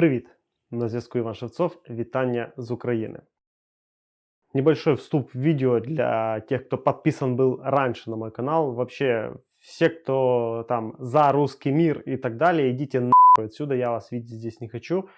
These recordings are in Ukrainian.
Привіт! На зв'язку Іван Шевцов. Вітання з України. Небольшой вступ в видео для тех, кто подписан был раньше на мой канал. Вообще, все, кто там за русский мир и так далее, идите нахуй отсюда, я вас видеть здесь не хочу.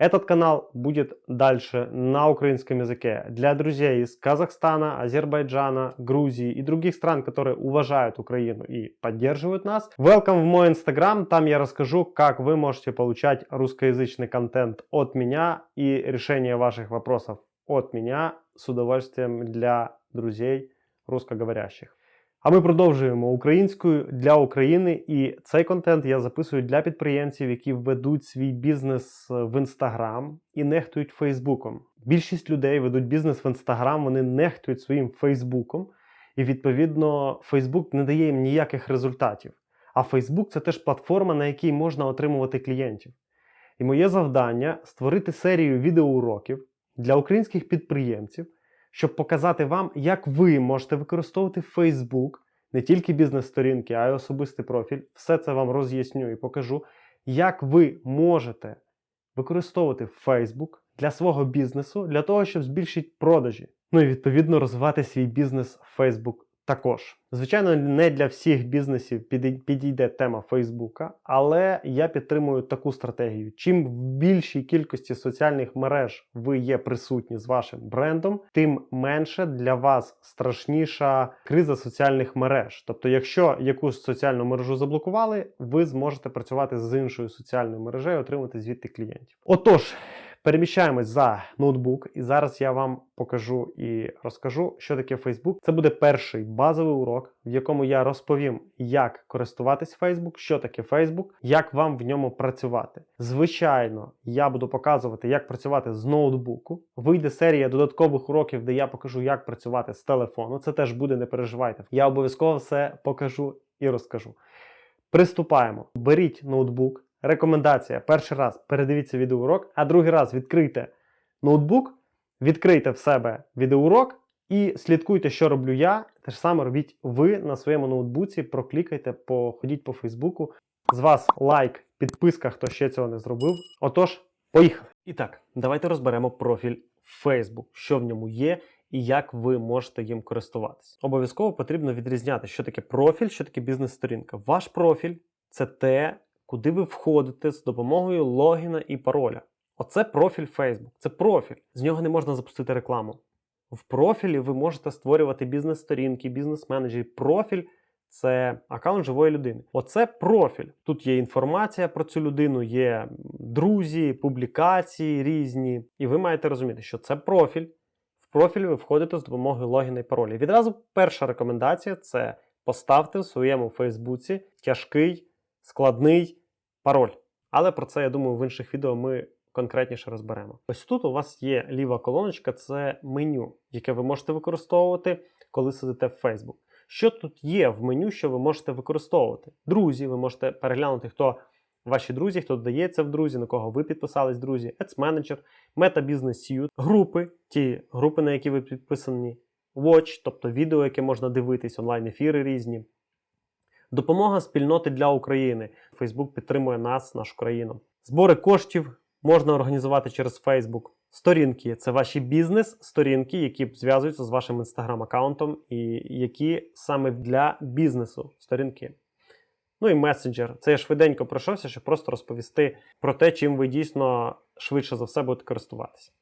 Этот канал будет дальше на украинском языке для друзей из Казахстана, Азербайджана, Грузии и других стран, которые уважают Украину и поддерживают нас. Welcome в мой инстаграм, там я расскажу, как вы можете получать русскоязычный контент от меня и решение ваших вопросов от меня с удовольствием для друзей русскоговорящих. А ми продовжуємо українською для України, і цей контент я записую для підприємців, які ведуть свій бізнес в Інстаграм і нехтують Фейсбуком. Більшість людей ведуть бізнес в Інстаграм, вони нехтують своїм Фейсбуком, і відповідно Фейсбук не дає їм ніяких результатів. А Фейсбук це теж платформа, на якій можна отримувати клієнтів. І моє завдання створити серію відеоуроків для українських підприємців щоб показати вам, як ви можете використовувати Facebook, не тільки бізнес-сторінки, а й особистий профіль. Все це вам роз'ясню і покажу, як ви можете використовувати Facebook для свого бізнесу, для того, щоб збільшити продажі. Ну і відповідно розвивати свій бізнес в Facebook також. Звичайно, не для всіх бізнесів підійде тема Фейсбука, але я підтримую таку стратегію. Чим в більшій кількості соціальних мереж ви є присутні з вашим брендом, тим менше для вас страшніша криза соціальних мереж. Тобто, якщо якусь соціальну мережу заблокували, ви зможете працювати з іншою соціальною мережею, отримати звідти клієнтів. Отож. Переміщаємось за ноутбук, і зараз я вам покажу і розкажу, що таке Facebook. Це буде перший базовий урок, в якому я розповім, як користуватись Facebook, що таке Facebook, як вам в ньому працювати. Звичайно, я буду показувати, як працювати з ноутбуку. Вийде серія додаткових уроків, де я покажу, як працювати з телефону. Це теж буде, не переживайте. Я обов'язково все покажу і розкажу. Приступаємо. Беріть ноутбук. Рекомендація: перший раз передивіться відеоурок, а другий раз відкрийте ноутбук, відкрийте в себе відеоурок і слідкуйте, що роблю я. Те ж саме робіть ви на своєму ноутбуці, проклікайте, походіть по Фейсбуку. З вас лайк, підписка, хто ще цього не зробив. Отож, поїхали! І так, давайте розберемо профіль Facebook, що в ньому є і як ви можете їм користуватись. Обов'язково потрібно відрізняти, що таке профіль, що таке бізнес-сторінка. Ваш профіль це те, куди ви входите з допомогою логіна і пароля. Оце профіль Facebook. Це профіль. З нього не можна запустити рекламу. В профілі ви можете створювати бізнес-сторінки, бізнес-менеджері. Профіль це аккаунт живої людини. Оце профіль. Тут є інформація про цю людину, є друзі, публікації різні. І ви маєте розуміти, що це профіль. В профіль ви входите з допомогою логіна і пароля. Відразу перша рекомендація це поставте в своєму Фейсбуці тяжкий, складний пароль. Але про це, я думаю, в інших відео ми конкретніше розберемо. Ось тут у вас є ліва колоночка, це меню, яке ви можете використовувати, коли сидите в Facebook. Що тут є в меню, що ви можете використовувати? Друзі, ви можете переглянути, хто ваші друзі, хто додається в друзі, на кого ви підписались, друзі, Ads Manager, Meta Business Suite, групи, ті групи, на які ви підписані, Watch, тобто відео, яке можна дивитись, онлайн-ефіри різні. Допомога спільноти для України. Facebook підтримує нас, нашу країну. Збори коштів можна організувати через Facebook. Сторінки це ваші бізнес-сторінки, які зв'язуються з вашим інстаграм-аккаунтом, і які саме для бізнесу сторінки. Ну і месенджер. Це я швиденько пройшовся, щоб просто розповісти про те, чим ви дійсно швидше за все будете користуватися.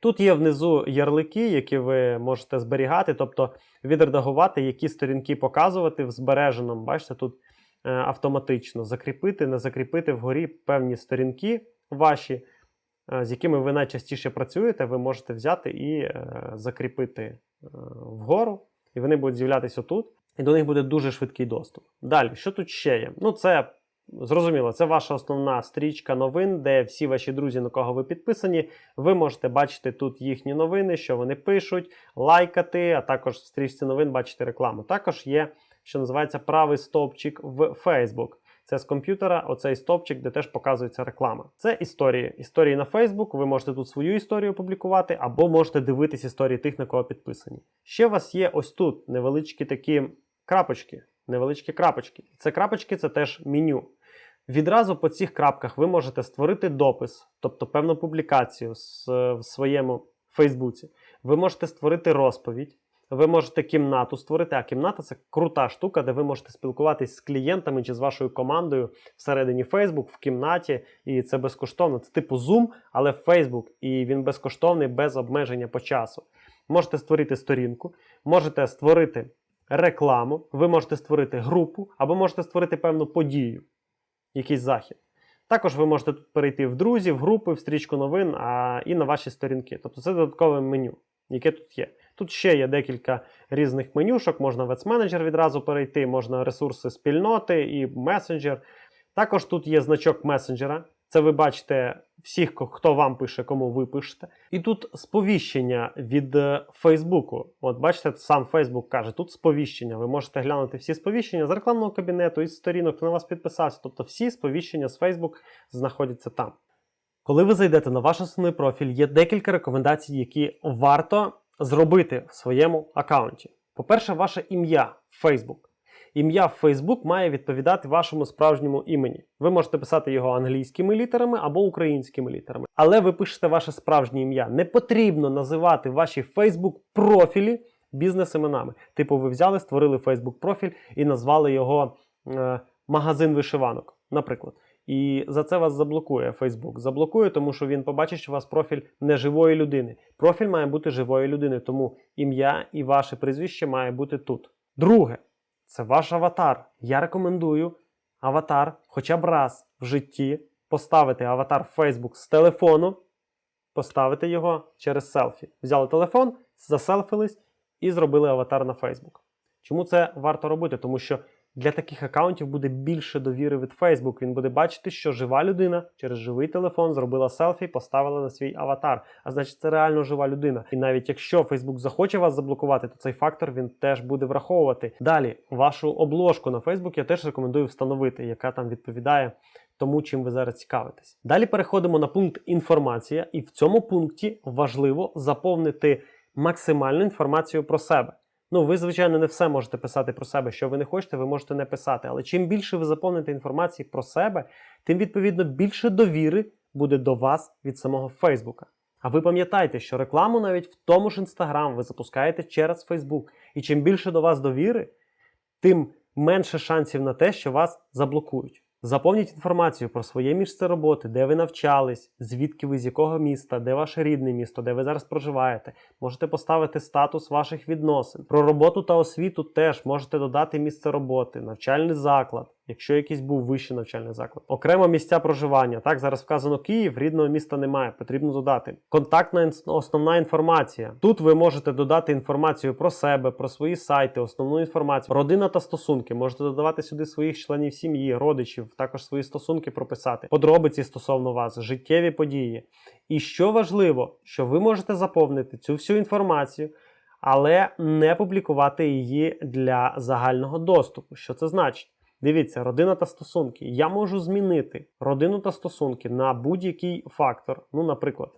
Тут є внизу ярлики, які ви можете зберігати, тобто відредагувати, які сторінки показувати в збереженому. Бачите, тут е, автоматично закріпити, не закріпити вгорі певні сторінки ваші, е, з якими ви найчастіше працюєте, ви можете взяти і е, закріпити вгору, і вони будуть з'являтися тут, і до них буде дуже швидкий доступ. Далі, що тут ще є? Ну, це зрозуміло, це ваша основна стрічка новин, де всі ваші друзі, на кого ви підписані, ви можете бачити тут їхні новини, що вони пишуть, лайкати, а також в стрічці новин бачити рекламу. Також є, що називається правий стовпчик в Facebook. Це з комп'ютера, оцей стовпчик, де теж показується реклама. Це історії. Історії на Facebook. Ви можете тут свою історію публікувати, або можете дивитись історії тих, на кого підписані. Ще у вас є ось тут невеличкі такі крапочки. Невеличкі крапочки. Це крапочки це теж меню. Відразу по цих крапках ви можете створити допис, тобто певну публікацію в своєму Фейсбуці. Ви можете створити розповідь. Ви можете кімнату створити, а кімната це крута штука, де ви можете спілкуватись з клієнтами чи з вашою командою всередині Facebook, в кімнаті, і це безкоштовно. Це типу Zoom, але Facebook, і він безкоштовний без обмеження по часу. Можете створити сторінку, можете створити рекламу, ви можете створити групу, або можете створити певну подію, якийсь захід. Також ви можете тут перейти в друзі, в групи, в стрічку новин а, і на ваші сторінки. Тобто це додаткове меню, яке тут є. Тут ще є декілька різних менюшок, можна в Ads-менеджер відразу перейти, можна ресурси спільноти і месенджер. Також тут є значок месенджера. Це ви бачите всіх, хто вам пише, кому ви пишете. І тут сповіщення від е, Фейсбуку. От бачите, сам Фейсбук каже, тут сповіщення. Ви можете глянути всі сповіщення з рекламного кабінету, із сторінок, хто на вас підписався. Тобто всі сповіщення з Фейсбук знаходяться там. Коли ви зайдете на ваш основний профіль, є декілька рекомендацій, які варто зробити в своєму аккаунті. По-перше, ваше ім'я в Facebook. Ім'я в Facebook має відповідати вашому справжньому імені. Ви можете писати його англійськими літерами або українськими літерами. Але ви пишете ваше справжнє ім'я. Не потрібно називати ваші Facebook профілі бізнес-іменами. Типу, ви взяли, створили Facebook профіль і назвали його е, магазин вишиванок, наприклад. І за це вас заблокує Facebook. Заблокує, тому що він побачить, що у вас профіль не живої людини. Профіль має бути живої людини, тому ім'я і ваше прізвище має бути тут. Друге, це ваш аватар. Я рекомендую аватар хоча б раз в житті поставити аватар в Facebook з телефону, поставити його через селфі. Взяли телефон, заселфились і зробили аватар на Facebook. Чому це варто робити? Тому що для таких аккаунтів буде більше довіри від Facebook. Він буде бачити, що жива людина через живий телефон зробила селфі, поставила на свій аватар. А значить, це реально жива людина. І навіть якщо Facebook захоче вас заблокувати, то цей фактор він теж буде враховувати. Далі, вашу обложку на Facebook я теж рекомендую встановити, яка там відповідає тому, чим ви зараз цікавитесь. Далі переходимо на пункт інформація, і в цьому пункті важливо заповнити максимальну інформацію про себе. Ну, ви, звичайно, не все можете писати про себе. Що ви не хочете, ви можете не писати. Але чим більше ви заповните інформації про себе, тим відповідно більше довіри буде до вас від самого Фейсбука. А ви пам'ятайте, що рекламу навіть в тому ж Інстаграм ви запускаєте через Фейсбук. І чим більше до вас довіри, тим менше шансів на те, що вас заблокують. Заповніть інформацію про своє місце роботи, де ви навчались, звідки ви з якого міста, де ваше рідне місто, де ви зараз проживаєте. Можете поставити статус ваших відносин. Про роботу та освіту теж можете додати місце роботи, навчальний заклад, якщо якийсь був вищий навчальний заклад. Окремо місця проживання. Так, зараз вказано Київ, рідного міста немає, потрібно додати. Контактна основна інформація. Тут ви можете додати інформацію про себе, про свої сайти, основну інформацію, родина та стосунки. Можете додавати сюди своїх членів сім'ї, родичів, також свої стосунки прописати, подробиці стосовно вас, життєві події. І що важливо, що ви можете заповнити цю всю інформацію, але не публікувати її для загального доступу. Що це значить? Дивіться, родина та стосунки. Я можу змінити родину та стосунки на будь-який фактор. Ну, наприклад,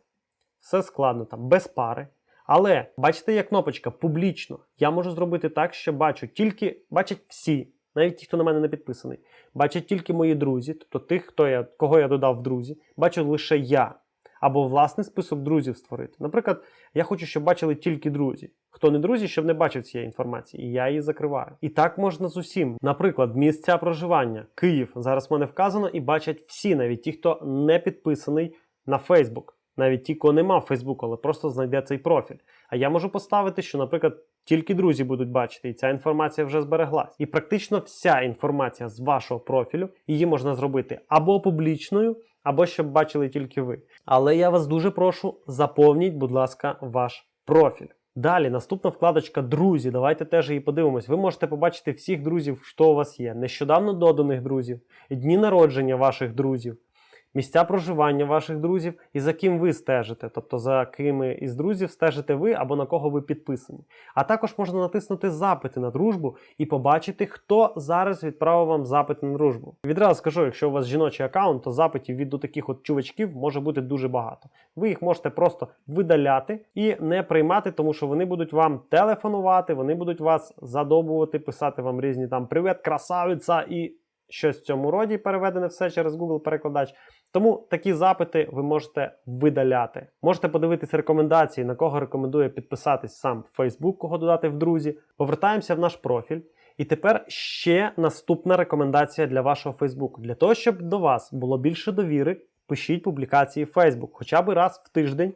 все складно там, без пари. Але бачите, є кнопочка публічно. Я можу зробити так, що бачу тільки бачать всі, навіть ті, хто на мене не підписаний. Бачать тільки мої друзі, тобто тих, хто я, кого я додав в друзі, бачу лише я. Або власний список друзів створити. Наприклад, я хочу, щоб бачили тільки друзі. Хто не друзі, щоб не бачив цієї інформації, і я її закриваю. І так можна з усім. Наприклад, місця проживання, Київ. Зараз в мене вказано і бачать всі, навіть ті, хто не підписаний на Фейсбук. Навіть ті, кого нема в Фейсбуку, але просто знайде цей профіль. А я можу поставити, що, наприклад, тільки друзі будуть бачити, і ця інформація вже збереглась. І практично вся інформація з вашого профілю її можна зробити або публічною, або щоб бачили тільки ви. Але я вас дуже прошу, заповніть, будь ласка, ваш профіль. Далі, наступна вкладочка Друзі. Давайте теж її подивимось. Ви можете побачити всіх друзів, що у вас є, нещодавно доданих друзів, дні народження ваших друзів, місця проживання ваших друзів і за ким ви стежите, тобто за ким із друзів стежите ви або на кого ви підписані. А також можна натиснути запити на дружбу і побачити, хто зараз відправив вам запит на дружбу. Відразу скажу, якщо у вас жіночий аккаунт, то запитів від до таких от чувачків може бути дуже багато. Ви їх можете просто видаляти і не приймати, тому що вони будуть вам телефонувати, вони будуть вас задобувати, писати вам різні там привіт, красавиця і щось в цьому роді, переведене все через Google перекладач. Тому такі запити ви можете видаляти. Можете подивитися рекомендації, на кого рекомендує підписатись сам Facebook, кого додати в друзі. Повертаємося в наш профіль. І тепер ще наступна рекомендація для вашого Facebook. Для того, щоб до вас було більше довіри, пишіть публікації в Facebook хоча б раз в тиждень,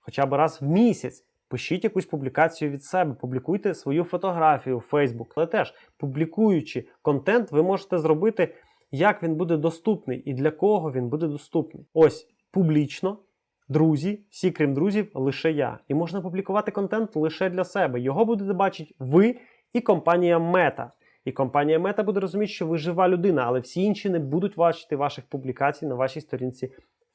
хоча б раз в місяць. Пишіть якусь публікацію від себе, публікуйте свою фотографію в Facebook. Але теж, публікуючи контент, ви можете зробити, як він буде доступний і для кого він буде доступний. Ось публічно, друзі, всі крім друзів, лише я. І можна публікувати контент лише для себе. Його будете бачити ви і компанія Meta. І компанія Meta буде розуміти, що ви жива людина, але всі інші не будуть бачити ваших публікацій на вашій сторінці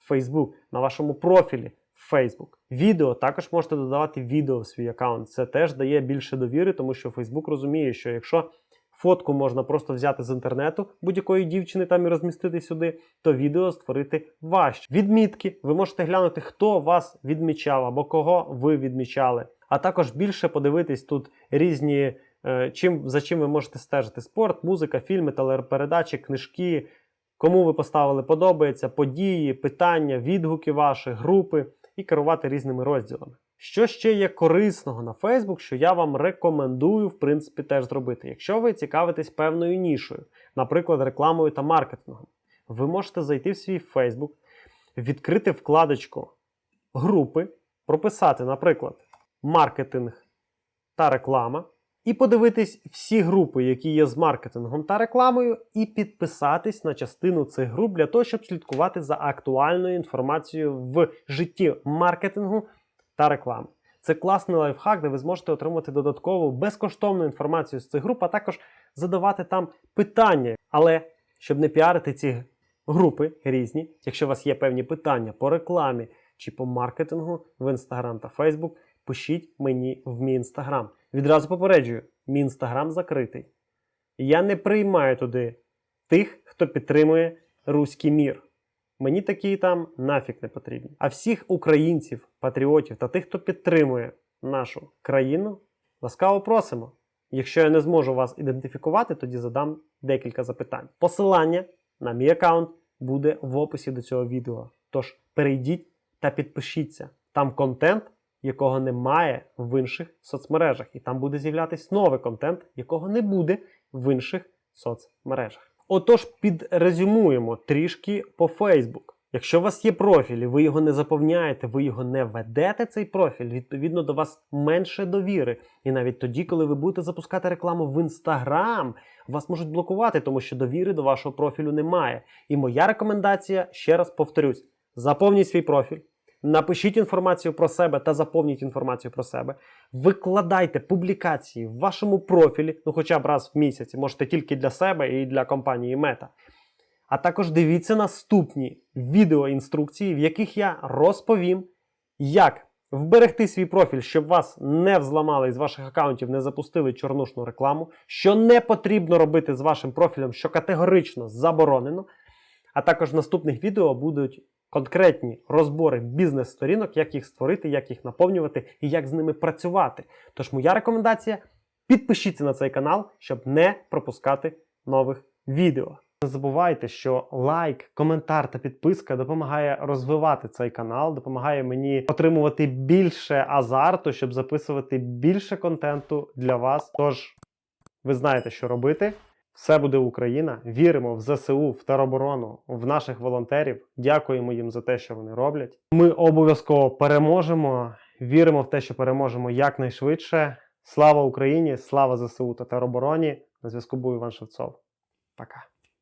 Facebook, на вашому профілі Facebook. Відео також можете додавати відео в свій аккаунт. Це теж дає більше довіри, тому що Facebook розуміє, що якщо фотку можна просто взяти з інтернету будь-якої дівчини там і розмістити сюди, то відео створити важче. Відмітки ви можете глянути, хто вас відмічав або кого ви відмічали. А також більше подивитись тут різні. е, Чим за чим ви можете стежити: спорт, музика, фільми, телепередачі, книжки, кому ви поставили подобається, події, питання, відгуки ваші, групи і керувати різними розділами. Що ще є корисного на Facebook, що я вам рекомендую, в принципі, теж зробити. Якщо ви цікавитесь певною нішою, наприклад, рекламою та маркетингом, ви можете зайти в свій Facebook, відкрити вкладочку групи, прописати, наприклад, маркетинг та реклама, і подивитись всі групи, які є з маркетингом та рекламою, і підписатись на частину цих груп для того, щоб слідкувати за актуальною інформацією в житті маркетингу та реклами. Це класний лайфхак, де ви зможете отримати додаткову безкоштовну інформацію з цих груп, а також задавати там питання. Але щоб не піарити ці групи різні, якщо у вас є певні питання по рекламі чи по маркетингу в Instagram та Facebook, пишіть мені в мій Instagram. Відразу попереджую, мій Instagram закритий. Я не приймаю туди тих, хто підтримує руський мір. Мені такі там нафіг не потрібні. А всіх українців, патріотів та тих, хто підтримує нашу країну, ласкаво просимо. Якщо я не зможу вас ідентифікувати, тоді задам декілька запитань. Посилання на мій аккаунт буде в описі до цього відео. Тож перейдіть та підпишіться. Там контент, якого немає в інших соцмережах. І там буде з'являтись новий контент, якого не буде в інших соцмережах. Отож, підрезюмуємо трішки по Facebook. Якщо у вас є профіль, і ви його не заповняєте, ви його не ведете, цей профіль, відповідно до вас менше довіри. І навіть тоді, коли ви будете запускати рекламу в Instagram, вас можуть блокувати, тому що довіри до вашого профілю немає. І моя рекомендація, ще раз повторюсь: заповніть свій профіль. Напишіть інформацію про себе та заповніть інформацію про себе. Викладайте публікації в вашому профілі, ну хоча б раз в місяць, можете тільки для себе і для компанії Meta. А також дивіться наступні відеоінструкції, в яких я розповім, як вберегти свій профіль, щоб вас не взламали і з ваших аккаунтів не запустили чорнушну рекламу, що не потрібно робити з вашим профілем, що категорично заборонено. А також в наступних відео будуть конкретні розбори бізнес-сторінок, як їх створити, як їх наповнювати і як з ними працювати. Тож моя рекомендація: підпишіться на цей канал, щоб не пропускати нових відео. Не забувайте, що лайк, коментар та підписка допомагає розвивати цей канал, допомагає мені отримувати більше азарту, щоб записувати більше контенту для вас. Тож ви знаєте, що робити. Все буде Україна. Віримо в ЗСУ, в тероборону, в наших волонтерів. Дякуємо їм за те, що вони роблять. Ми обов'язково переможемо. Віримо в те, що переможемо якнайшвидше. Слава Україні! Слава ЗСУ та теробороні! На зв'язку був Іван Шевцов. Пока.